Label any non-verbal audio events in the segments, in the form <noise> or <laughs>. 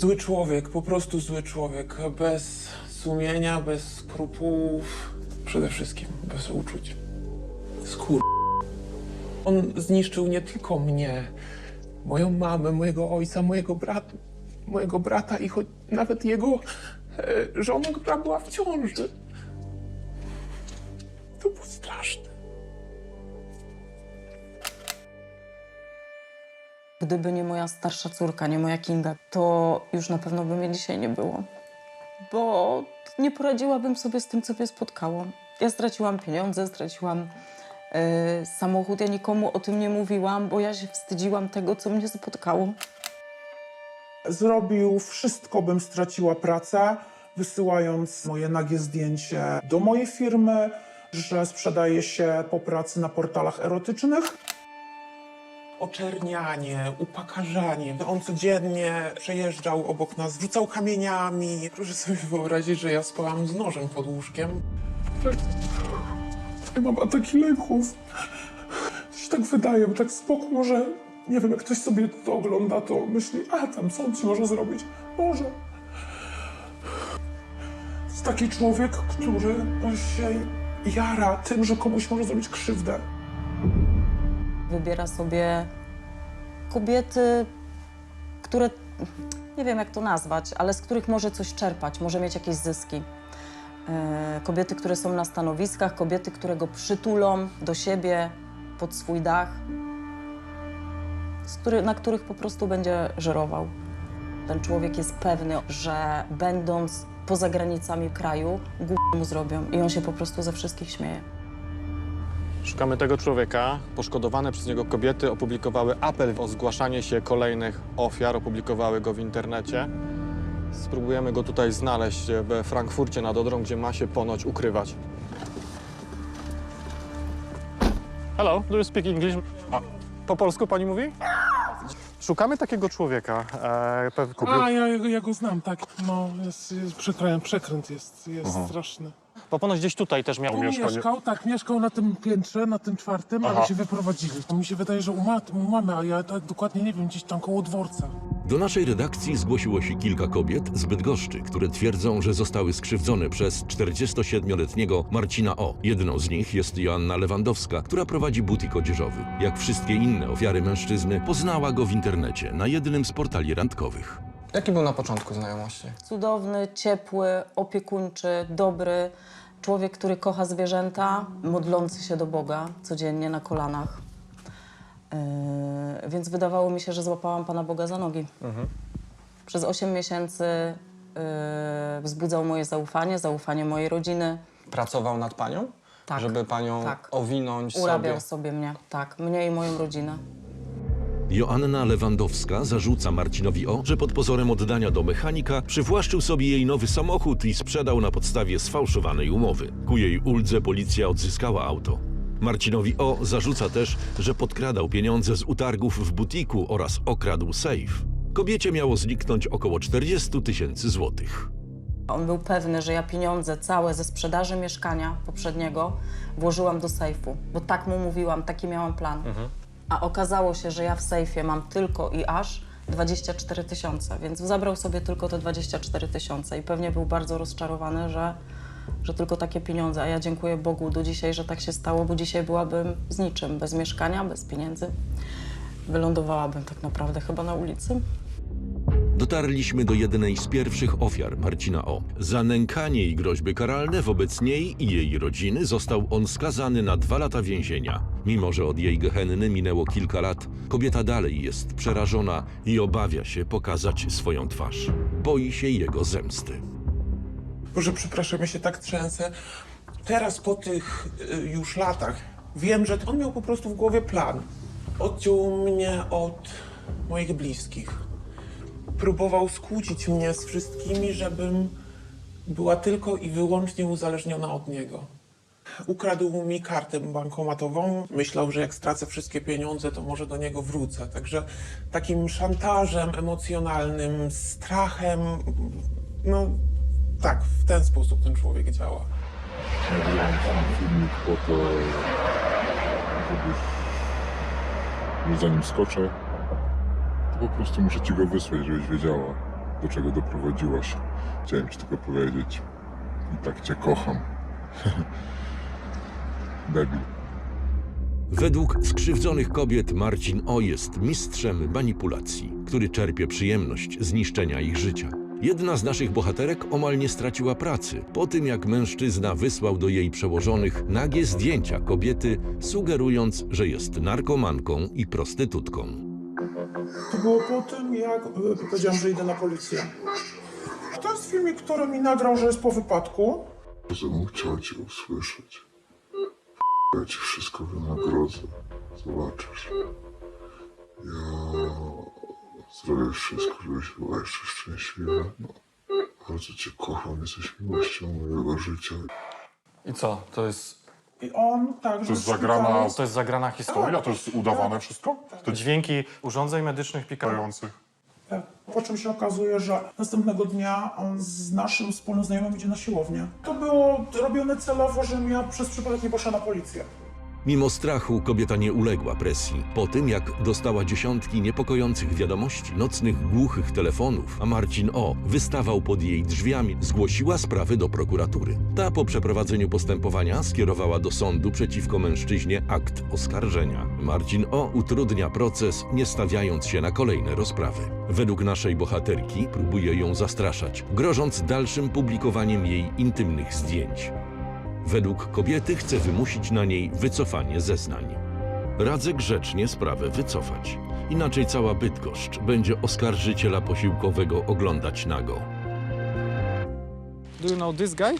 Zły człowiek, po prostu zły człowiek. Bez sumienia, bez skrupułów. Przede wszystkim bez uczuć. Skór. On zniszczył nie tylko mnie, moją mamę, mojego ojca, mojego brata, mojego brata i choć nawet jego e, żonę, która była w ciąży. Gdyby nie moja starsza córka, nie moja Kinga, to już na pewno by mnie dzisiaj nie było. Bo nie poradziłabym sobie z tym, co mnie spotkało. Ja straciłam pieniądze, straciłam e, samochód. Ja nikomu o tym nie mówiłam, bo ja się wstydziłam tego, co mnie spotkało. Zrobił wszystko, bym straciła pracę, wysyłając moje nagie zdjęcie do mojej firmy, że sprzedaje się po pracy na portalach erotycznych. Oczernianie, upokarzanie. On codziennie przejeżdżał obok nas, rzucał kamieniami. Proszę sobie wyobrazić, że ja spałam z nożem pod łóżkiem. Ja mam ataki lęków. To się tak wydaje, bo tak spoko może, nie wiem, jak ktoś sobie to ogląda, to myśli, a tam on ci może zrobić? Może. Jest taki człowiek, który się jara tym, że komuś może zrobić krzywdę. Wybiera sobie kobiety, które nie wiem jak to nazwać, ale z których może coś czerpać, może mieć jakieś zyski. E, Kobiety, które są na stanowiskach, kobiety, które go przytulą do siebie, pod swój dach, który, na których po prostu będzie żerował. Ten człowiek jest pewny, że będąc poza granicami kraju, głupio mu zrobią i on się po prostu ze wszystkich śmieje. Szukamy tego człowieka. Poszkodowane przez niego kobiety opublikowały apel o zgłaszanie się kolejnych ofiar, opublikowały go w internecie. Spróbujemy go tutaj znaleźć we Frankfurcie nad Odrą, gdzie ma się ponoć ukrywać. Hello, do you speak English? A, po polsku pani mówi? Szukamy takiego człowieka. E, pe- kupił- A, ja, ja go znam, tak. No, jest, jest przekręt, przekręt jest, jest straszny. Bo ponoć gdzieś tutaj też miał Tu mieszkanie. mieszkał, tak, mieszkał na tym piętrze, na tym czwartym, Aha. ale się wyprowadzili. To mi się wydaje, że u, mat, u mamy, a ja tak dokładnie nie wiem, gdzieś tam koło dworca. Do naszej redakcji zgłosiło się kilka kobiet z Bydgoszczy, które twierdzą, że zostały skrzywdzone przez 47-letniego Marcina O. Jedną z nich jest Joanna Lewandowska, która prowadzi butik odzieżowy. Jak wszystkie inne ofiary mężczyzny, poznała go w internecie na jednym z portali randkowych. Jaki był na początku znajomości? Cudowny, ciepły, opiekuńczy, dobry. Człowiek, który kocha zwierzęta, modlący się do Boga codziennie na kolanach. Yy, więc wydawało mi się, że złapałam Pana Boga za nogi. Przez 8 miesięcy yy, wzbudzał moje zaufanie, zaufanie mojej rodziny. Pracował nad panią? Tak. Żeby panią Tak. owinąć Urabiał sobie. sobie mnie, tak, mnie i moją rodzinę. Joanna Lewandowska zarzuca Marcinowi O, że pod pozorem oddania do mechanika przywłaszczył sobie jej nowy samochód i sprzedał na podstawie sfałszowanej umowy. Ku jej uldze policja odzyskała auto. Marcinowi O zarzuca też, że podkradał pieniądze z utargów w butiku oraz okradł sejf. Kobiecie miało zniknąć około 40 tysięcy złotych. On był pewny, że ja pieniądze całe ze sprzedaży mieszkania poprzedniego włożyłam do sejfu, bo tak mu mówiłam, taki miałam plan. A okazało się, że ja w sejfie mam tylko i aż 24 tysiące, więc zabrał sobie tylko te 24 tysiące i pewnie był bardzo rozczarowany, że, że tylko takie pieniądze. A ja dziękuję Bogu do dzisiaj, że tak się stało, bo dzisiaj byłabym z niczym, bez mieszkania, bez pieniędzy. Wylądowałabym tak naprawdę chyba na ulicy. Dotarliśmy do jednej z pierwszych ofiar Marcina O. Za nękanie i groźby karalne wobec niej i jej rodziny został on skazany na dwa lata więzienia. Mimo, że od jej gehenny minęło kilka lat, kobieta dalej jest przerażona i obawia się pokazać swoją twarz. Boi się jego zemsty. Boże, przepraszam, ja się tak trzęsę. Teraz po tych y, już latach wiem, że on miał po prostu w głowie plan. Odciął mnie od moich bliskich. Próbował skłócić mnie z wszystkimi, żebym była tylko i wyłącznie uzależniona od niego. Ukradł mi kartę bankomatową. Myślał, że jak stracę wszystkie pieniądze, to może do niego wrócę. Także takim szantażem emocjonalnym, strachem, no tak, w ten sposób ten człowiek działa. Nagrałem ten filmik po to, żebyś, że zanim skoczę, to po prostu muszę ci go wysłać, żebyś wiedziała. do czego doprowadziłaś. Chciałem ci tylko powiedzieć, i tak cię kocham. <laughs> Debil. Według skrzywdzonych kobiet Marcin O jest mistrzem manipulacji, który czerpie przyjemność z niszczenia ich życia. Jedna z naszych bohaterek omal nie straciła pracy po tym, jak mężczyzna wysłał do jej przełożonych nagie zdjęcia kobiety, sugerując, że jest narkomanką i prostytutką. To było po tym, jak y, powiedziałam, że idę na policję. To jest filmik, który mi nagrał, że jest po wypadku. że bym chciał cię usłyszeć. Ja ci wszystko wynagrodzę. Zobaczysz. Ja zrobię wszystko, żebyś była jeszcze szczęśliwa. No, bardzo cię kocham, jesteś miłością mojego życia. I co? To jest, I on tak, To jest zagrana, to jest zagrana historia? to jest udawane wszystko? To dźwięki urządzeń medycznych pikają. Stojących. Po czym się okazuje, że następnego dnia on z naszym wspólnym znajomym idzie na siłownię. To było robione celowo, żebym ja przez przypadek nie poszła na policję. Mimo strachu kobieta nie uległa presji. Po tym, jak dostała dziesiątki niepokojących wiadomości, nocnych głuchych telefonów, a Marcin O. wystawał pod jej drzwiami, zgłosiła sprawy do prokuratury. Ta po przeprowadzeniu postępowania skierowała do sądu przeciwko mężczyźnie akt oskarżenia. Marcin O. utrudnia proces, nie stawiając się na kolejne rozprawy. Według naszej bohaterki próbuje ją zastraszać, grożąc dalszym publikowaniem jej intymnych zdjęć. Według kobiety chce wymusić na niej wycofanie zeznań. Radzę grzecznie sprawę wycofać. Inaczej cała Bydgoszcz będzie oskarżyciela posiłkowego oglądać nago. Do you know this guy?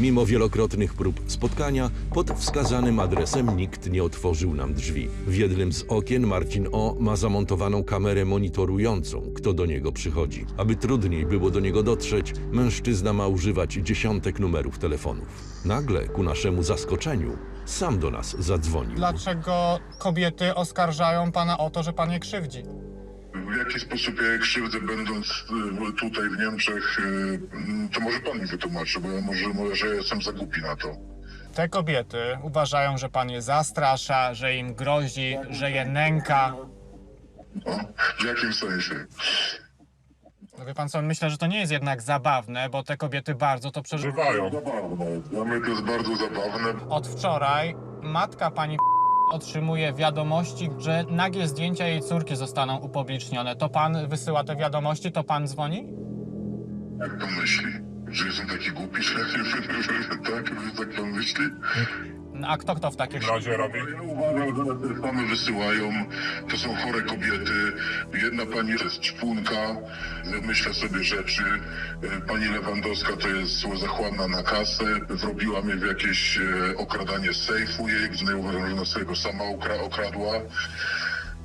Mimo wielokrotnych prób spotkania, pod wskazanym adresem nikt nie otworzył nam drzwi. W jednym z okien Marcin O. ma zamontowaną kamerę monitorującą, kto do niego przychodzi. Aby trudniej było do niego dotrzeć, mężczyzna ma używać dziesiątek numerów telefonów. Nagle, ku naszemu zaskoczeniu, sam do nas zadzwonił. Dlaczego kobiety oskarżają pana o to, że pan je krzywdzi? W jaki sposób ja je krzywdzę, będąc y, tutaj w Niemczech, y, to może pan mi wytłumaczy, bo ja może, może ja jestem za głupi na to. Te kobiety uważają, że pan je zastrasza, że im grozi, że je nęka. O, w jakim sensie? No wie pan co, myślę, że to nie jest jednak zabawne, bo te kobiety bardzo to przeżywają. Zabawne. Dla mnie to jest bardzo zabawne. Od wczoraj matka pani otrzymuje wiadomości, że nagie zdjęcia jej córki zostaną upublicznione. To pan wysyła te wiadomości, to pan dzwoni? Jak to myśli? Że jestem taki głupi, że tak, że tak pan myśli? A kto kto w takim razie robi? Ja uważam, że te wysyłają, to są chore kobiety. Jedna pani to jest czpunka, wymyśla sobie rzeczy. Pani Lewandowska to jest zachłanna na kasę. Wrobiła mnie w jakieś e, okradanie sejfu jej, gdzie uważam, że ona sobie go sama okradła.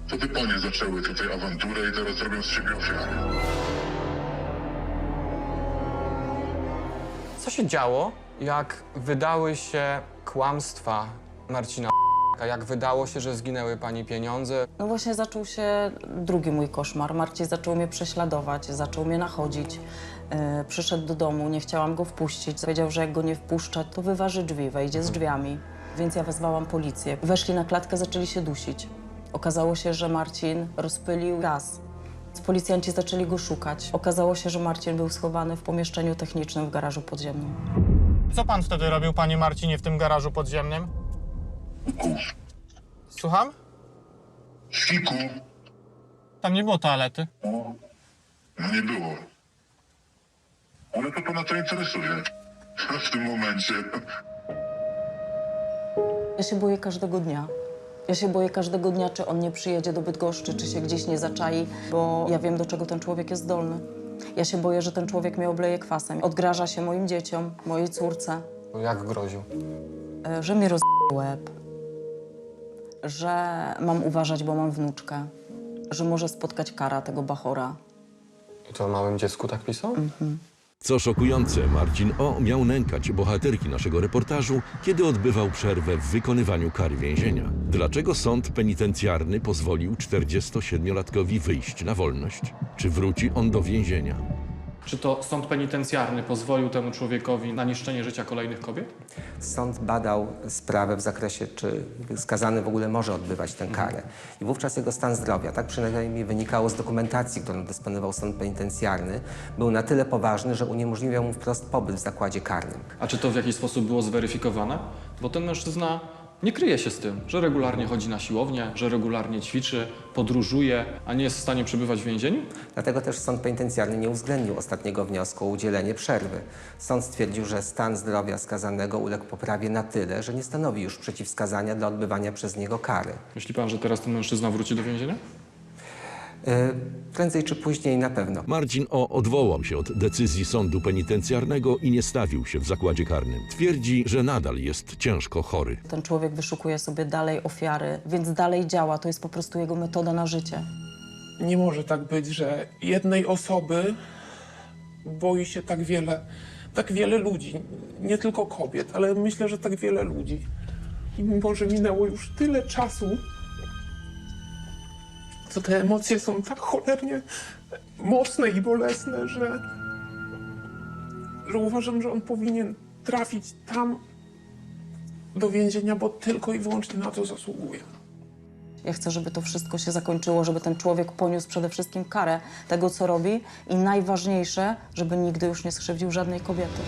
To te panie zaczęły tutaj awanturę i teraz robią z siebie ofiarę. Co się działo, jak wydały się kłamstwa Marcina jak wydało się, że zginęły pani pieniądze? No właśnie zaczął się drugi mój koszmar. Marcin zaczął mnie prześladować, zaczął mnie nachodzić. Yy, przyszedł do domu, nie chciałam go wpuścić. Powiedział, że jak go nie wpuszczę, to wyważy drzwi, wejdzie z drzwiami. Więc ja wezwałam policję. Weszli na klatkę, zaczęli się dusić. Okazało się, że Marcin rozpylił gaz. Policjanci zaczęli go szukać. Okazało się, że Marcin był schowany w pomieszczeniu technicznym w garażu podziemnym. Co pan wtedy robił, panie Marcinie, w tym garażu podziemnym? Słucham? Fiku, Tam nie było toalety. no nie było. Ale to pana to interesuje <laughs> w tym momencie. Ja się boję każdego dnia. Ja się boję każdego dnia, czy on nie przyjedzie do Bydgoszczy, czy się gdzieś nie zaczai, bo ja wiem, do czego ten człowiek jest zdolny. Ja się boję, że ten człowiek mnie obleje kwasem. Odgraża się moim dzieciom, mojej córce, Jak groził? e, że mi roz... łeb, że mam uważać, bo mam wnuczkę, że może spotkać kara tego bachora. I to o małym dziecku tak pisał? Co szokujące, Marcin O. miał nękać bohaterki naszego reportażu, kiedy odbywał przerwę w wykonywaniu kary więzienia. Dlaczego sąd penitencjarny pozwolił 47-latkowi wyjść na wolność? Czy wróci on do więzienia? Czy to sąd penitencjarny pozwolił temu człowiekowi na niszczenie życia kolejnych kobiet? Sąd badał sprawę w zakresie, czy skazany w ogóle może odbywać tę karę. I wówczas jego stan zdrowia, tak przynajmniej wynikało z dokumentacji, którą dysponował sąd penitencjarny, był na tyle poważny, że uniemożliwiał mu wprost pobyt w zakładzie karnym. A czy to w jakiś sposób było zweryfikowane? Bo ten mężczyzna nie kryje się z tym, że regularnie chodzi na siłownię, że regularnie ćwiczy, podróżuje, a nie jest w stanie przebywać w więzieniu? Dlatego też sąd penitencjarny nie uwzględnił ostatniego wniosku o udzielenie przerwy. Sąd stwierdził, że stan zdrowia skazanego uległ poprawie na tyle, że nie stanowi już przeciwwskazania dla odbywania przez niego kary. Myśli pan, że teraz ten mężczyzna wróci do więzienia? Yy, prędzej czy później na pewno. Marcin O. odwołał się od decyzji sądu penitencjarnego i nie stawił się w zakładzie karnym. Twierdzi, że nadal jest ciężko chory. Ten człowiek wyszukuje sobie dalej ofiary, więc dalej działa. To jest po prostu jego metoda na życie. Nie może tak być, że jednej osoby boi się tak wiele, tak wiele ludzi. Nie tylko kobiet, ale myślę, że tak wiele ludzi. I mimo, że minęło już tyle czasu, to te emocje są tak cholernie mocne i bolesne, że, że uważam, że on powinien trafić tam do więzienia, bo tylko i wyłącznie na to zasługuje. Ja chcę, żeby to wszystko się zakończyło, żeby ten człowiek poniósł przede wszystkim karę tego, co robi i najważniejsze, żeby nigdy już nie skrzywdził żadnej kobiety.